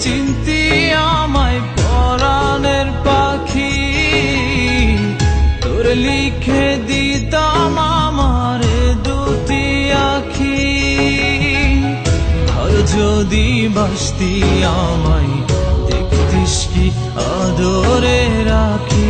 চিনতি আমায় পরাণের পাখি। তোর লিখে দিতাম আমার দুটি আখি। আর যদি বাসতি আমায়, দেখতিস কি আদরে রাখি।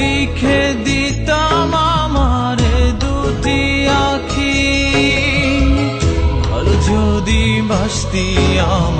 লিখে দিতাম আমার দুটি আখি। ভালো যদি বাসতি আমায়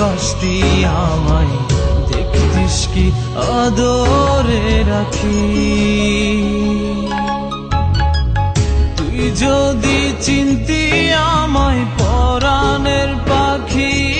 যদি বাসতি আমায় দেখতিস কি আদরে রাখি? তুই যদি চিন্তি আমায় পরাণের পাখি